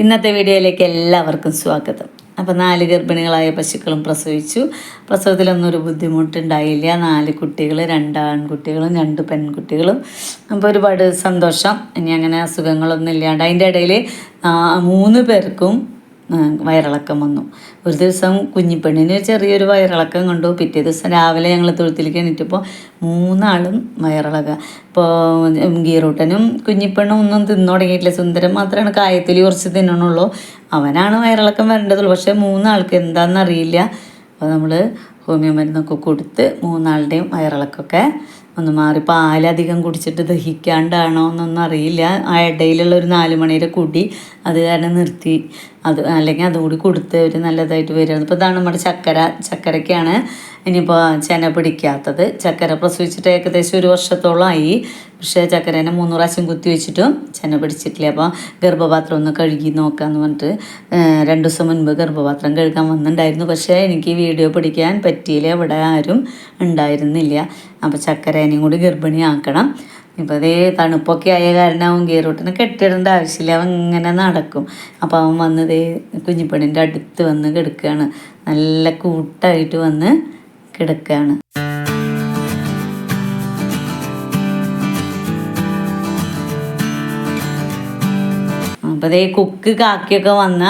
ഇന്നത്തെ വീഡിയോയിലേക്ക് എല്ലാവർക്കും സ്വാഗതം. അപ്പോൾ നാല് ഗർഭിണികളായ പശുക്കളും പ്രസവിച്ചു. പ്രസവത്തിലൊന്നും ഒരു ബുദ്ധിമുട്ടുണ്ടായില്ല. നാല് കുട്ടികൾ രണ്ട് ആൺകുട്ടികളും രണ്ട് പെൺകുട്ടികളും. അപ്പോൾ ഒരുപാട് സന്തോഷം. ഇനി അങ്ങനെ അസുഖങ്ങളൊന്നും ഇല്ലാണ്ട് അതിന്റെ ഇടയിൽ മൂന്ന് പേർക്കും വയറിളക്കം വന്നു. ഒരു ദിവസം കുഞ്ഞിപ്പെണ്ണിന് ചെറിയൊരു വയറിളക്കം കണ്ടു. പിറ്റേ ദിവസം രാവിലെ ഞങ്ങൾ തൊഴുത്തിലേക്ക് എണീറ്റപ്പോൾ മൂന്നാളും വയറിളക. ഇപ്പോൾ ഗീറൂട്ടനും കുഞ്ഞിപ്പെണ്ണും ഒന്നും തിന്നു തുടങ്ങിയിട്ടില്ല. സുന്ദരം മാത്രമാണ് കായത്തിൽ കുറച്ച് തിന്നണുള്ളൂ. അവനാണ് വയറിളക്കം വരേണ്ടതുള്ളൂ. പക്ഷേ മൂന്നാൾക്ക് എന്താണെന്നറിയില്ല അപ്പോൾ നമ്മൾ ഹോമിയോ മരുന്നൊക്കെ കൊടുത്ത് മൂന്നാളുടെയും വയറിളക്കൊക്കെ ഒന്ന് മാറി. പാലധികം കുടിച്ചിട്ട് ദഹിക്കാണ്ടാണോ എന്നൊന്നും അറിയില്ല. ആ ഇടയിലുള്ള ഒരു നാല് മണിയുടെ കുടി അത് കാരണം നിർത്തി. അത് അല്ലെങ്കിൽ അതുകൂടി കൊടുത്ത് ഒരു നല്ലതായിട്ട് വരുന്നത് ഇപ്പോൾ ഇതാണ് നമ്മുടെ ചക്കര. ചക്കരയ്ക്കാണ് ഇനിയിപ്പോൾ ചെന പിടിക്കാത്തത്. ചക്കര പ്രസവിച്ചിട്ട് ഏകദേശം ഒരു വർഷത്തോളമായി പക്ഷേ ചക്കരേനെ മൂന്ന് പ്രാവശ്യം കുത്തി വെച്ചിട്ടും ചെന പിടിച്ചിട്ടില്ല. അപ്പോൾ ഗർഭപാത്രം ഒന്ന് കഴുകി നോക്കാമെന്ന് പറഞ്ഞിട്ട് രണ്ട് ദിവസം മുൻപ് ഗർഭപാത്രം കഴുകാൻ വന്നിട്ടുണ്ടായിരുന്നു. പക്ഷേ എനിക്ക് വീഡിയോ പിടിക്കാൻ പറ്റിയില്ല. ഇവിടെ ആരും ഉണ്ടായിരുന്നില്ല. അപ്പോൾ ചക്കരേനെയും കൂടി ഗർഭിണിയാക്കണം. ഇപ്പോൾ അതേ തണുപ്പൊക്കെ ആയ കാരണം അവൻ ഗീറൂട്ടിന് കെട്ടിടേണ്ട ആവശ്യമില്ല. അവൻ ഇങ്ങനെ നടക്കും. അപ്പോൾ അവൻ വന്നതേ കുഞ്ഞിപ്പണിന്റെ അടുത്ത് വന്ന് കിടക്കുകയാണ് നല്ല കൂട്ടായിട്ട് വന്ന് കിടക്കുകയാണ് അപ്പോൾ അതേ കുക്ക് കാക്കിയൊക്കെ വന്ന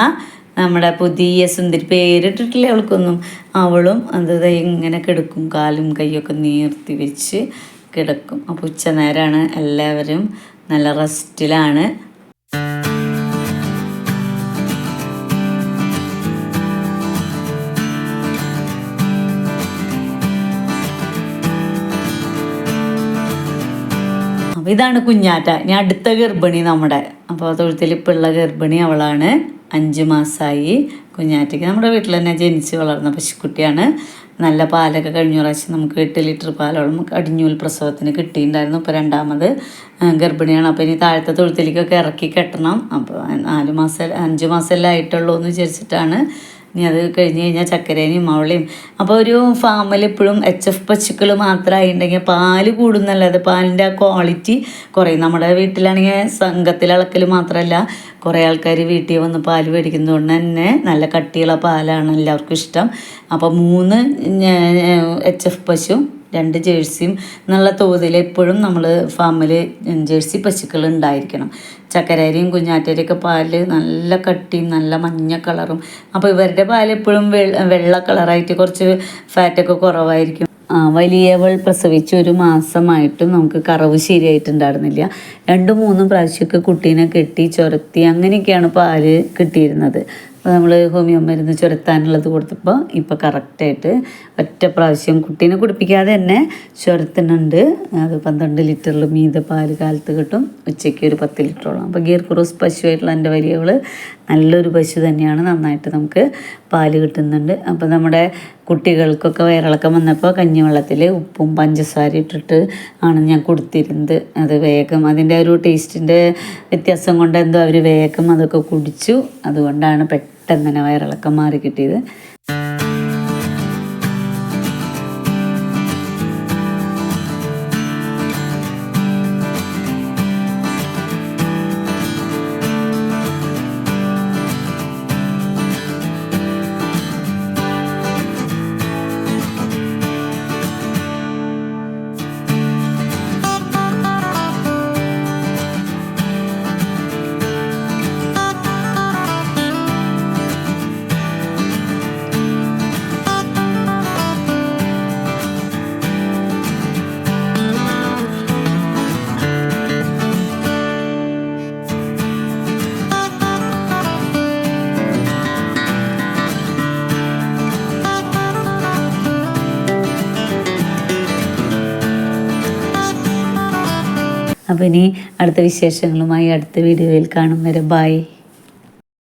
നമ്മുടെ പുതിയ സുന്ദരി പേരിട്ടിട്ടില്ല അവൾക്കൊന്നും. അവളും അത് ഇങ്ങനെ കിടക്കും കാലും കൈയൊക്കെ നീർത്തി വെച്ച് കിടക്കും. അപ്പോൾ ഉച്ച നേരമാണ് എല്ലാവരും നല്ല റെസ്റ്റിലാണ്. അപ്പോൾ ഇതാണ് കുഞ്ഞാറ്റ. ഇനി അടുത്ത ഗർഭിണി നമ്മുടെ. അപ്പോൾ തൊഴുത്തിൽ ഇപ്പോൾ ഉള്ള ഗർഭിണി അവളാണ്. അഞ്ച് മാസമായി കുഞ്ഞാറ്റയ്ക്ക്. നമ്മുടെ വീട്ടിൽ തന്നെ ജനിച്ച് വളർന്ന പശുക്കുട്ടിയാണ് നല്ല പാലൊക്കെ കഴിഞ്ഞ പ്രാവശ്യം നമുക്ക് എട്ട് ലിറ്റർ പാലോളം അടിഞ്ഞൂൽ പ്രസവത്തിന് കിട്ടിയിട്ടുണ്ടായിരുന്നു. ഇപ്പോൾ രണ്ടാമത് ഗർഭിണിയാണ്. അപ്പോൾ ഇനി താഴത്തെ തൊഴുത്തിലേക്കൊക്കെ ഇറക്കി കെട്ടണം. അപ്പോൾ നാല് മാസം അഞ്ച് മാസമല്ലേ ആയിട്ടുള്ളൂ എന്ന് വിചാരിച്ചിട്ടാണ് ഇനി അത് കഴിഞ്ഞ് കഴിഞ്ഞാൽ ചക്കരേനെയും അവളെയും അപ്പോൾ ഒരു ഫാമിൽ എപ്പോഴും എച്ച് എഫ് പശുക്കൾ ഉണ്ടെങ്കിൽ പാൽ കൂടുന്നല്ലാതെ പാലിന്റെ ആ ക്വാളിറ്റി കുറയും നമ്മുടെ വീട്ടിലാണെങ്കിൽ സംഘത്തിൽ അളക്കൽ മാത്രമല്ല കുറേ ആൾക്കാർ വീട്ടിൽ വന്ന് പാൽ മേടിക്കുന്നതുകൊണ്ട് തന്നെ നല്ല കട്ടിയുള്ള പാലാണ് എല്ലാവർക്കും ഇഷ്ടം. അപ്പോൾ മൂന്ന് എച്ച് എഫ് പശു രണ്ട് ജേഴ്സിയും എന്നുള്ള തോതിൽ എപ്പോഴും നമ്മൾ ഫാമിൽ ജേഴ്സി പശുക്കൾ ഉണ്ടായിരിക്കണം. ചക്കരരിയും കുഞ്ഞാറ്റരിയൊക്കെ പാൽ നല്ല കട്ടിയും നല്ല മഞ്ഞ കളറും. അപ്പോൾ ഇവരുടെ പാൽ എപ്പോഴും വെള്ള കളറായിട്ട് കുറച്ച് ഫാറ്റൊക്കെ കുറവായിരിക്കും. വലിയവൾ പ്രസവിച്ച് ഒരു മാസമായിട്ടും നമുക്ക് കറവ് ശരിയായിട്ടുണ്ടായിരുന്നില്ല. രണ്ടും മൂന്നും പ്രാവശ്യമൊക്കെ കുട്ടീനെ കെട്ടി ചുരത്തി അങ്ങനെയൊക്കെയാണ് പാൽ കിട്ടിയിരുന്നത്. അപ്പോൾ നമ്മൾ ഹോമിയോ മരുന്ന് ചുരത്താനുള്ളത് കൊടുത്തപ്പോൾ ഇപ്പോൾ കറക്റ്റായിട്ട് ഒറ്റ പ്രാവശ്യം കുട്ടീനെ കുടിപ്പിക്കാതെ തന്നെ ചുരത്തുന്നുണ്ട്. അത് പന്ത്രണ്ട് ലിറ്ററിൽ മീത പാൽ കാലത്ത് കിട്ടും. ഉച്ചയ്ക്ക് ഒരു പത്ത് ലിറ്ററോളം. അപ്പോൾ ഗീർ ക്രോസ് പശുവായിട്ടുള്ള എന്റെ വലിയവൾ നല്ലൊരു പശു തന്നെയാണ്. നന്നായിട്ട് നമുക്ക് പാൽ കിട്ടുന്നുണ്ട്. അപ്പോൾ നമ്മുടെ കുട്ടികൾക്കൊക്കെ വയറിളക്കം വന്നപ്പോൾ കഞ്ഞിവെള്ളത്തിൽ ഉപ്പും പഞ്ചസാര ഇട്ടിട്ട് ആണ് ഞാൻ കൊടുത്തിരുന്നത്. അത് വേഗം അതിന്റെ ഒരു ടേസ്റ്റിന്റെ വ്യത്യാസം കൊണ്ട് എന്തോ അവർ വേഗം അതൊക്കെ കുടിച്ചു. അതുകൊണ്ടാണ് പെട്ടെന്ന് തന്നെ വയറിളക്കം മാറി കിട്ടിയത്. അപ്പോൾ ഇനി അടുത്ത വിശേഷങ്ങളുമായി അടുത്ത വീഡിയോയിൽ കാണും വരെ. ബായ്